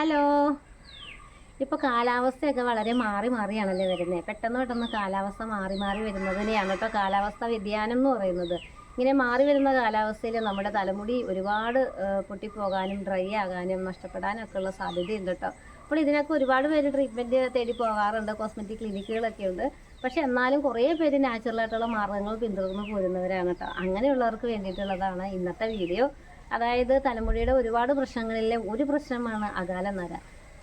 Hello. ഇപ്പോൾ കാലാവസ്ഥയൊക്കെ വളരെ മാറി മാറിയാണല്ലേ വരുന്നത് പെട്ടെന്ന് പെട്ടെന്ന് കാലാവസ്ഥ മാറി മാറി വരുന്നതിനെയാണ് കേട്ടോ കാലാവസ്ഥ വ്യതിയാനം എന്ന് പറയുന്നത്. ഇങ്ങനെ മാറി വരുന്ന കാലാവസ്ഥയിൽ നമ്മുടെ തലമുടി ഒരുപാട് പൊട്ടിപ്പോകാനും ഡ്രൈ ആകാനും നഷ്ടപ്പെടാനും ഒക്കെ ഉള്ള സാധ്യതയുണ്ട് കേട്ടോ. അപ്പോൾ ഇതിനൊക്കെ ഒരുപാട് പേര് ട്രീറ്റ്മെന്റ് തേടി പോകാറുണ്ട്. കോസ്മെറ്റിക് ക്ലിനിക്കുകളൊക്കെ ഉണ്ട്. പക്ഷെ എന്നാലും കുറേ പേര് നാച്ചുറലായിട്ടുള്ള മാർഗങ്ങൾ പിന്തുടർന്ന് പോരുന്നവരാണ് കേട്ടോ. അങ്ങനെയുള്ളവർക്ക് വേണ്ടിയിട്ടുള്ളതാണ് ഇന്നത്തെ വീഡിയോ അതായത് തലമുടിയുടെ ഒരുപാട് പ്രശ്നങ്ങളിലെ ഒരു പ്രശ്നമാണ് അകാല നര.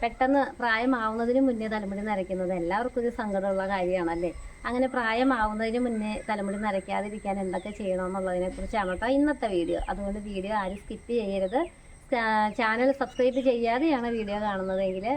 പെട്ടെന്ന് പ്രായമാവുന്നതിന് മുന്നേ തലമുടി നരയ്ക്കുന്നത് എല്ലാവർക്കും ഒരു സങ്കടമുള്ള കാര്യമാണല്ലേ? അങ്ങനെ പ്രായമാവുന്നതിന് മുന്നേ തലമുടി നരയ്ക്കാതിരിക്കാൻ എന്തൊക്കെ ചെയ്യണം ചെയ്യണമെന്നുള്ളതിനെ കുറിച്ചാണ് കേട്ടോ ഇന്നത്തെ വീഡിയോ. അതുകൊണ്ട് വീഡിയോ ആരും സ്കിപ്പ് ചെയ്യരുത്. ചാനൽ സബ്സ്ക്രൈബ് ചെയ്യാതെയാണ് വീഡിയോ കാണുന്നതെങ്കിൽ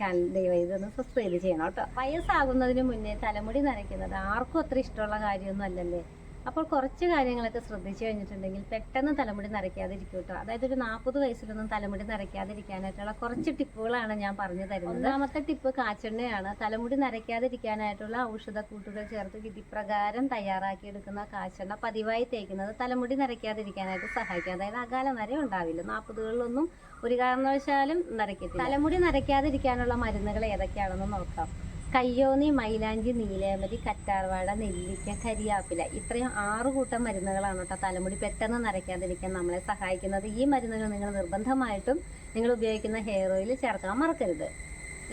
ചാനൽ ദയവായി ഒന്ന് സബ്സ്ക്രൈബ് ചെയ്യണം കേട്ടോ. വയസ്സാകുന്നതിന് മുന്നേ തലമുടി നരയ്ക്കുന്നത് ആർക്കും അത്ര ഇഷ്ടമുള്ള കാര്യമൊന്നും അല്ലല്ലേ? അപ്പോൾ കുറച്ച് കാര്യങ്ങളൊക്കെ ശ്രദ്ധിച്ചു കഴിഞ്ഞിട്ടുണ്ടെങ്കിൽ പെട്ടെന്ന് തലമുടി നരയ്ക്കാതിരിക്കും കേട്ടോ അതായത് ഒരു നാൽപ്പത് വയസ്സിലൊന്നും തലമുടി നരയ്ക്കാതിരിക്കാനായിട്ടുള്ള കുറച്ച് ടിപ്പുകളാണ് ഞാൻ പറഞ്ഞു തരുന്നത്. ഒന്നാമത്തെ ടിപ്പ് കാച്ചെണ്ണയാണ്. തലമുടി നരയ്ക്കാതിരിക്കാനായിട്ടുള്ള ഔഷധക്കൂട്ടുകൾ ചേർത്ത് വിധിപ്രകാരം തയ്യാറാക്കിയെടുക്കുന്ന കാച്ചെണ്ണ പതിവായി തേക്കുന്നത് തലമുടി നരയ്ക്കാതിരിക്കാനായിട്ട് സഹായിക്കും. അതായത് അകാല നര ഉണ്ടാവില്ല. നാൽപ്പതുകളിലൊന്നും ഒരു കാരണവശാലും നരയ്ക്കത്തില്ല. തലമുടി നരയ്ക്കാതിരിക്കാനുള്ള മരുന്നുകൾ ഏതൊക്കെയാണെന്ന് നോക്കാം. കയ്യോന്നി മൈലാഞ്ചി നീലേമരി കറ്റാർവാഴ നെല്ലിക്ക കരിയാപ്പില ഇത്രയും ആറ് കൂട്ടം മരുന്നുകളാണ് കേട്ടോ തലമുടി പെട്ടെന്ന് നരയ്ക്കാതിരിക്കാൻ നമ്മളെ സഹായിക്കുന്നത്. ഈ മരുന്നുകൾ നിങ്ങൾ നിർബന്ധമായിട്ടും നിങ്ങൾ ഉപയോഗിക്കുന്ന ഹെയർ ഓയിൽ ചേർക്കാൻ മറക്കരുത്.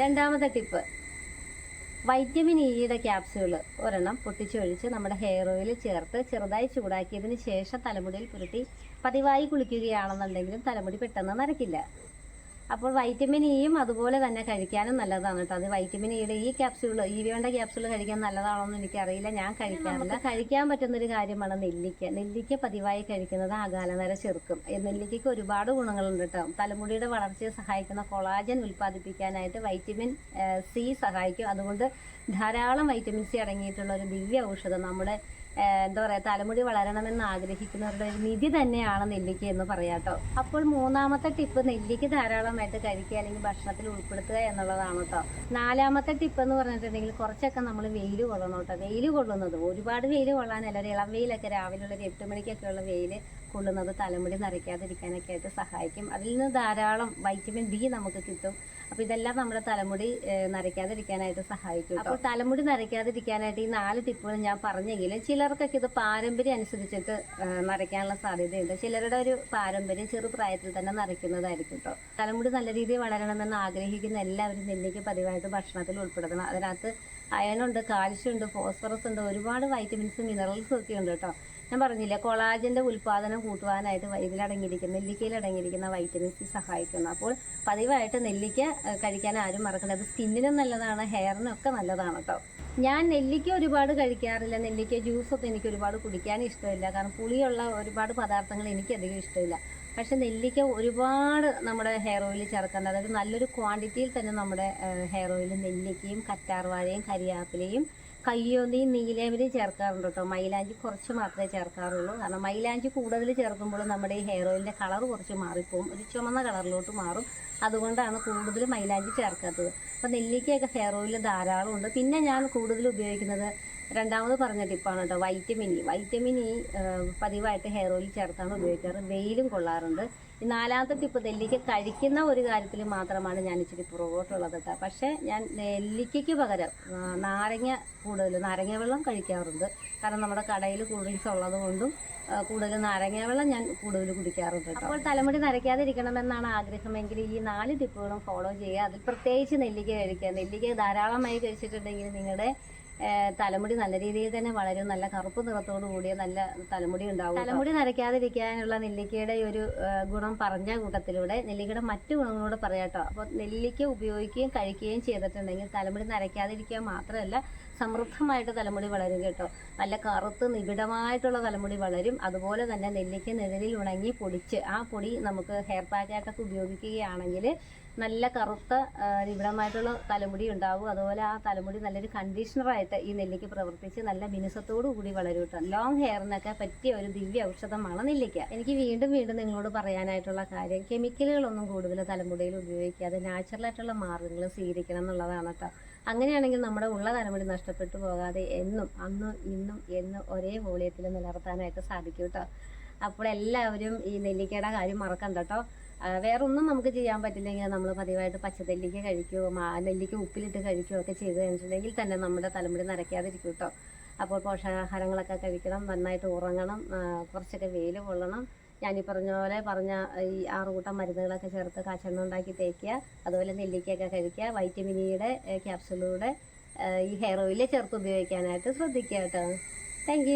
രണ്ടാമത്തെ ടിപ്പ് വൈറ്റമിൻ ഇയുടെ ക്യാപ്സ്യൂൾ ഒരെണ്ണം പൊട്ടിച്ചൊഴിച്ച് നമ്മുടെ ഹെയർ ഓയിൽ ചേർത്ത് ചെറുതായി ചൂടാക്കിയതിന് ശേഷം തലമുടിയിൽ പുരട്ടി പതിവായി കുളിക്കുകയാണെന്നുണ്ടെങ്കിലും തലമുടി പെട്ടെന്ന് നരക്കില്ല അപ്പോൾ വൈറ്റമിൻ ഇയും അതുപോലെ തന്നെ കഴിക്കാനും നല്ലതാണ് കേട്ടോ. അത് വൈറ്റമിൻ ഇയുടെ ഈ ക്യാപ്സ്യൂൾ വേണ്ട ക്യാപ്സ്യൂൾ കഴിക്കാൻ നല്ലതാണോ എന്ന് എനിക്കറിയില്ല. ഞാൻ കഴിക്കാറില്ല. കഴിക്കാൻ പറ്റുന്ന ഒരു കാര്യമാണ് നെല്ലിക്ക. നെല്ലിക്ക പതിവായി കഴിക്കുന്നത് അകാലനര ചെറുക്കും. നെല്ലിക്കയ്ക്ക് ഒരുപാട് ഗുണങ്ങളുണ്ട് കേട്ടോ. തലമുടിയുടെ വളർച്ചയെ സഹായിക്കുന്ന കൊളാജൻ ഉൽപ്പാദിപ്പിക്കാനായിട്ട് വൈറ്റമിൻ സി സഹായിക്കും. അതുകൊണ്ട് ധാരാളം വൈറ്റമിൻ സി അടങ്ങിയിട്ടുള്ള ഒരു ദിവ്യ ഔഷധം നമ്മുടെ എന്താ പറയാ തലമുടി വളരണമെന്ന് ആഗ്രഹിക്കുന്നവരുടെ ഒരു നിധി തന്നെയാണ് നെല്ലിക്ക എന്ന് പറയാട്ടോ അപ്പോൾ മൂന്നാമത്തെ ടിപ്പ് നെല്ലിക്ക ധാരാളമായിട്ട് കഴിക്കുക അല്ലെങ്കിൽ ഭക്ഷണത്തിൽ ഉൾപ്പെടുത്തുക എന്നുള്ളതാണ് കേട്ടോ. നാലാമത്തെ ടിപ്പ് എന്ന് പറഞ്ഞിട്ടുണ്ടെങ്കിൽ കുറച്ചൊക്കെ നമ്മൾ വെയിൽ കൊള്ളണം കേട്ടോ. വെയിൽ കൊള്ളുന്നത് ഒരുപാട് വെയിൽ കൊള്ളാനല്ല ഒരു ഇളം വെയിലൊക്കെ രാവിലെ ഉള്ള ഒരു എട്ട് മണിക്കൊക്കെ ഉള്ള വെയിൽ കൊള്ളുന്നത് തലമുടി നരയ്ക്കാതിരിക്കാനൊക്കെ ആയിട്ട് സഹായിക്കും. അതിൽ നിന്ന് ധാരാളം വൈറ്റമിൻ ബി നമുക്ക് കിട്ടും. അപ്പോൾ ഇതെല്ലാം നമ്മുടെ തലമുടി നരയ്ക്കാതിരിക്കാനായിട്ട് സഹായിക്കും അപ്പോൾ തലമുടി നരയ്ക്കാതിരിക്കാനായിട്ട് ഈ നാല് ടിപ്പുകൾ ഞാൻ പറഞ്ഞെങ്കിലും ചിലർക്കൊക്കെ ഇത് പാരമ്പര്യം അനുസരിച്ചിട്ട് നരയ്ക്കാനുള്ള സാധ്യതയുണ്ട്. ചിലരുടെ ഒരു പാരമ്പര്യം ചെറുപ്രായത്തിൽ തന്നെ നരയ്ക്കുന്നതായിരിക്കും കേട്ടോ തലമുടി നല്ല രീതിയിൽ വളരണമെന്ന് ആഗ്രഹിക്കുന്ന എല്ലാവരും നെല്ലിക്ക് പതിവായിട്ട് ഭക്ഷണത്തിൽ ഉൾപ്പെടുത്തണം. അതിനകത്ത് അയണുണ്ട് കാൽഷ്യം ഉണ്ട് ഫോസ്ഫറസ് ഉണ്ട് ഒരുപാട് വൈറ്റമിൻസ് മിനറൽസും ഒക്കെ ഉണ്ട് കേട്ടോ ഞാൻ പറഞ്ഞില്ല കൊളാജന്റെ ഉൽപാദനം കൂട്ടുവാനായിട്ട് ഇതിലടങ്ങിയിരിക്കുന്ന നെല്ലിക്കയിൽ അടങ്ങിയിരിക്കുന്ന വൈറ്റമിൻ സി സഹായിക്കുന്നു. അപ്പോൾ പതിവായിട്ട് നെല്ലിക്ക കഴിക്കാൻ ആരും മറക്കണ്ട. അത് സ്കിന്നിനും നല്ലതാണ് ഹെയറിനൊക്കെ നല്ലതാണ് കേട്ടോ. ഞാൻ നെല്ലിക്ക ഒരുപാട് കഴിക്കാറില്ല. നെല്ലിക്ക ജ്യൂസൊക്കെ എനിക്ക് ഒരുപാട് കുടിക്കാൻ ഇഷ്ടമില്ല. കാരണം പുളിയുള്ള ഒരുപാട് പദാർത്ഥങ്ങൾ എനിക്കധികം ഇഷ്ടമില്ല. പക്ഷെ നെല്ലിക്ക ഒരുപാട് നമ്മുടെ ഹെയർ ഓയിൽ ചേർക്കേണ്ട അതായത് നല്ലൊരു ക്വാണ്ടിറ്റിയിൽ തന്നെ നമ്മുടെ ഹെയർ ഓയിൽ നെല്ലിക്കയും കറ്റാർവാഴയും കരിയാപ്പിലയും കയ്യോന്തിയും നീലേവരി ചേർക്കാറുണ്ട് കേട്ടോ. മൈലാഞ്ചി കുറച്ച് മാത്രമേ ചേർക്കാറുള്ളൂ. കാരണം മൈലാഞ്ചി കൂടുതൽ ചേർക്കുമ്പോൾ നമ്മുടെ ഈ ഹെയർ ഓയിലിന്റെ കളർ കുറച്ച് മാറിപ്പോവും. ഒരു ചുമന്ന കളറിലോട്ട് മാറും. അതുകൊണ്ടാണ് കൂടുതൽ മൈലാഞ്ചി ചേർക്കാത്തത്. അപ്പോൾ നെല്ലിക്കയൊക്കെ ഹെയർ ഓയിൽ ധാരാളം ഉണ്ട്. പിന്നെ ഞാൻ കൂടുതൽ ഉപയോഗിക്കുന്നത് രണ്ടാമത് പറഞ്ഞ ടിപ്പാണ് കേട്ടോ. വൈറ്റമിൻ ഇ വൈറ്റമിൻ ഇ പതിവായിട്ട് ഹെയർ ഓയിൽ ചേർത്താണ് ഉപയോഗിക്കാറ്. വെയിലും കൊള്ളാറുണ്ട്. നാലാമത്തെ ടിപ്പ് നെല്ലിക്ക കഴിക്കുന്ന ഒരു കാര്യത്തിൽ മാത്രമാണ് ഞാൻ ഇച്ചിരി പുറകോട്ടുള്ളത് കേട്ടോ. പക്ഷേ ഞാൻ നെല്ലിക്കയ്ക്ക് പകരം നാരങ്ങ കൂടുതൽ നാരങ്ങ വെള്ളം കഴിക്കാറുണ്ട്. കാരണം നമ്മുടെ കടയിൽ കൂൾ ഡ്രിങ്ക്സ് ഉള്ളത് കൊണ്ടും കൂടുതൽ നാരങ്ങ വെള്ളം ഞാൻ കൂടുതൽ കുടിക്കാറുണ്ട് അപ്പോൾ തലമുടി നരയ്ക്കാതിരിക്കണമെന്നാണ് ആഗ്രഹമെങ്കിൽ ഈ നാല് ടിപ്പുകളും ഫോളോ ചെയ്യുക. അതിൽ പ്രത്യേകിച്ച് നെല്ലിക്ക കഴിക്കുക. നെല്ലിക്ക ധാരാളമായി കഴിച്ചിട്ടുണ്ടെങ്കിൽ നിങ്ങളുടെ തലമുടി നല്ല രീതിയിൽ തന്നെ വളരും. നല്ല കറുപ്പ് നിറത്തോടു കൂടിയ നല്ല തലമുടി ഉണ്ടാവും തലമുടി നരയ്ക്കാതിരിക്കാനുള്ള നെല്ലിക്കയുടെ ഒരു ഗുണം പറഞ്ഞ കൂട്ടത്തിലൂടെ നെല്ലിക്കയുടെ മറ്റു ഗുണങ്ങളോട് പറയാട്ടോ അപ്പോൾ നെല്ലിക്ക ഉപയോഗിക്കുകയും കഴിക്കുകയും ചെയ്തിട്ടുണ്ടെങ്കിൽ തലമുടി നരയ്ക്കാതിരിക്കുക മാത്രമല്ല സമൃദ്ധമായിട്ട് തലമുടി വളരും കേട്ടോ. നല്ല കറുത്ത് നിബിഡമായിട്ടുള്ള തലമുടി വളരും. അതുപോലെ തന്നെ നെല്ലിക്ക നിഴലിൽ ഉണങ്ങി പൊടിച്ച് ആ പൊടി നമുക്ക് ഹെയർ പാക്കായിട്ടൊക്കെ ഉപയോഗിക്കുകയാണെങ്കിൽ നല്ല കറുത്ത നിബിഡമായിട്ടുള്ള തലമുടി ഉണ്ടാവും. അതുപോലെ ആ തലമുടി നല്ലൊരു കണ്ടീഷണറായിട്ട് ഈ നെല്ലിക്ക പ്രവർത്തിച്ച് നല്ല മിനുസത്തോടു കൂടി വളരും കേട്ടോ. ലോങ് ഹെയറിനൊക്കെ പറ്റിയ ഒരു ദിവ്യ ഔഷധമാണ് നെല്ലിക്ക. എനിക്ക് വീണ്ടും വീണ്ടും നിങ്ങളോട് പറയാനായിട്ടുള്ള കാര്യം കെമിക്കലുകളൊന്നും കൂടുതൽ തലമുടിയിൽ ഉപയോഗിക്കാതെ നാച്ചുറലായിട്ടുള്ള മാർഗങ്ങൾ സ്വീകരിക്കണം എന്നുള്ളതാണ് കേട്ടോ. അങ്ങനെയാണെങ്കിൽ നമ്മുടെ ഉള്ള തലമുടി നഷ്ടപ്പെട്ടു പോകാതെ എന്നും അന്നും ഇന്നും എന്നും ഒരേ വോളിയത്തിൽ നിലനിർത്താനായിട്ട് സാധിക്കും കേട്ടോ അപ്പോൾ എല്ലാവരും ഈ നെല്ലിക്കയുടെ കാര്യം മറക്കണ്ട കേട്ടോ വേറൊന്നും നമുക്ക് ചെയ്യാൻ പറ്റില്ലെങ്കിൽ നമ്മൾ പതിവായിട്ട് പച്ചനെല്ലിക്ക കഴിക്കുകയോ നെല്ലിക്ക ഉപ്പിലിട്ട് കഴിക്കുകയോ ഒക്കെ ചെയ്ത് കഴിഞ്ഞിട്ടുണ്ടെങ്കിൽ തന്നെ നമ്മുടെ തലമുടി നരയ്ക്കാതിരിക്കും കേട്ടോ അപ്പോൾ പോഷകാഹാരങ്ങളൊക്കെ കഴിക്കണം നന്നായിട്ട് ഉറങ്ങണം കുറച്ചൊക്കെ വെയിൽ കൊള്ളണം. ഞാനീ പറഞ്ഞ പോലെ പറഞ്ഞ ഈ ആറ് കൂട്ടം മരുന്നുകളൊക്കെ ചേർത്ത് കാച്ചെണ്ണ ഉണ്ടാക്കി തേക്കുക അതുപോലെ നെല്ലിക്കയൊക്കെ കഴിക്കുക വൈറ്റമിൻ ഇയുടെ ക്യാപ്സുലൂടെ ഈ ഹെയർ ഓയിൽ ചേർത്ത് ഉപയോഗിക്കാനായിട്ട് ശ്രദ്ധിക്കുക കേട്ടോ. താങ്ക്